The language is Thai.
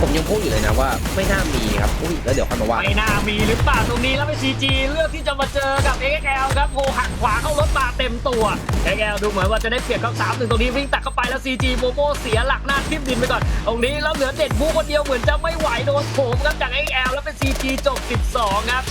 ผมยังพูดอยู่เลยนะว่าไม่น่ามีครับอุ้ยแล้วเดี๋ยวค่อยมาว่าไม่น่ามีหรือเปล่าตรงนี้แล้วเป็นซีจีเลือกที่จะมาเจอกับ XXL ครับโหหักขวาเข้ารถมาเต็มตัว XXL ดูเหมือนว่าจะได้เปรียบเข้าสามหนึ่งตรงนี้วิ่งตักเข้าไปแล้วซีจีโมโมเสียหลักหน้าทิ่มดินไปก่อนตรงนี้แล้วเหลือเด็ดบูคนเดียวเหมือนจะไม่ไหวโดนโผมครับจาก XXL แล้วเป็นซีจบ12 ครับ